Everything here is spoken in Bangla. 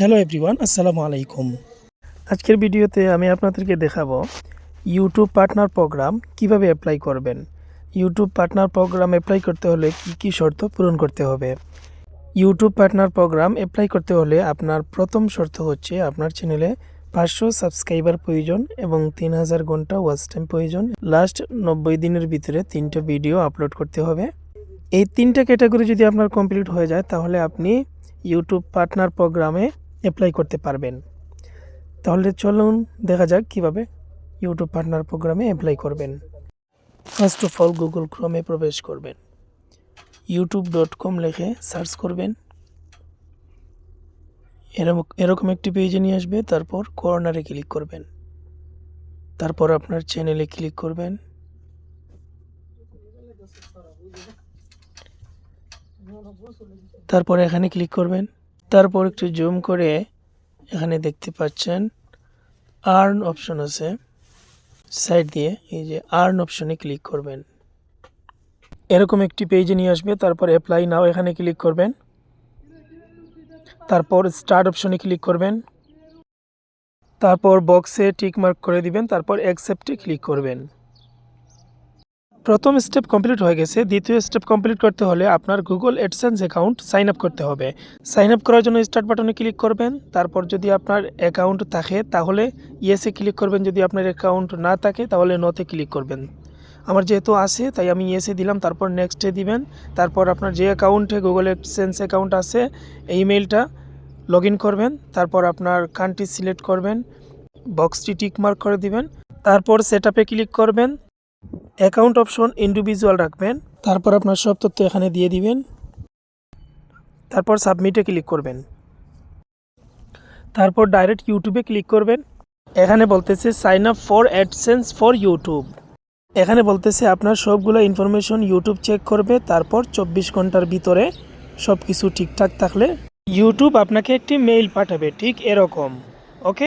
হ্যালো এভরিওয়ান আসসালামু আলাইকুম আজকের ভিডিওতে আমি আপনাদেরকে দেখাবো ইউটিউব পার্টনার প্রোগ্রাম কীভাবে অ্যাপ্লাই করবেন। ইউটিউব পার্টনার প্রোগ্রাম অ্যাপ্লাই করতে হলে কি কি শর্ত পূরণ করতে হবে। ইউটিউব পার্টনার প্রোগ্রাম অ্যাপ্লাই করতে হলে আপনার প্রথম শর্ত হচ্ছে আপনার চ্যানেলে পাঁচশো সাবস্ক্রাইবার প্রয়োজন এবং তিন হাজার ঘণ্টা ওয়াচ টাইম প্রয়োজন। লাস্ট নব্বই দিনের ভিতরে তিনটা ভিডিও আপলোড করতে হবে। এই তিনটা ক্যাটাগরি যদি আপনার কমপ্লিট হয়ে যায়, তাহলে আপনি ইউটিউব পার্টনার প্রোগ্রামে অ্যাপ্লাই করতে পারবেন। তাহলে চলুন দেখা যাক কীভাবে ইউটিউব পার্টনার প্রোগ্রামে অ্যাপ্লাই করবেন। ফার্স্ট অফ অল গুগল ক্রোমে প্রবেশ করবেন। ইউটিউব ডট কম লিখে সার্চ করবেন। এরকম এরকম একটি পেজে নিয়ে আসবে, তারপর কর্নারে ক্লিক করবেন। তারপর আপনার চ্যানেলে ক্লিক করবেন। তারপর এখানে ক্লিক করবেন। তারপর একটু জুম করে এখানে দেখতে পাচ্ছেন আর্ন অপশন আছে সাইড দিয়ে, এই যে আর্ন অপশনে ক্লিক করবেন। এরকম একটি পেজে নিয়ে আসবে, তারপর অ্যাপ্লাই নাও এখানে ক্লিক করবেন। তারপর স্টার্ট অপশনে ক্লিক করবেন। তারপর বক্সে টিক মার্ক করে দিবেন, তারপর অ্যাকসেপ্টে ক্লিক করবেন। প্রথম স্টেপ কমপ্লিট হয়ে গেছে। দ্বিতীয় স্টেপ কমপ্লিট করতে হলে আপনার Google AdSense account sign up করতে হবে। সাইন আপ করার জন্য স্টার্ট বাটনে ক্লিক করবেন। তারপর যদি আপনার অ্যাকাউন্ট থাকে, তাহলে ইয়েসে ক্লিক করবেন। যদি আপনার অ্যাকাউন্ট না থাকে, তাহলে নতে ক্লিক করবেন। আমার যেহেতু আছে, তাই আমি ইয়েসে দিলাম। তারপর নেক্সটে দিবেন। তারপর আপনার যে অ্যাকাউন্টে গুগল অ্যাডসেন্স অ্যাকাউন্ট আছে ইমেলটা লগ করবেন। তারপর আপনার কান্ট্রি সিলেক্ট করবেন। বক্সটি টিক মার্ক করে দিবেন। তারপর সেট আপে ক্লিক করবেন। অ্যাকাউন্ট অপশন ইন্ডিভিজুয়াল রাখবেন, তারপর আপনার সব তথ্য এখানে দিয়ে দিবেন, তারপর সাবমিটে ক্লিক করবেন। তারপর ডাইরেক্ট ইউটিউবে ক্লিক করবেন। এখানে বলতেছে sign up for AdSense for YouTube এখানে বলতেছে, আপনার সবগুলো ইনফরমেশন ইউটিউব চেক করবে, তারপর চব্বিশ ঘণ্টার ভিতরে সব কিছু ঠিকঠাক থাকলে ইউটিউব আপনাকে একটি মেইল পাঠাবে, ঠিক এরকম। ওকে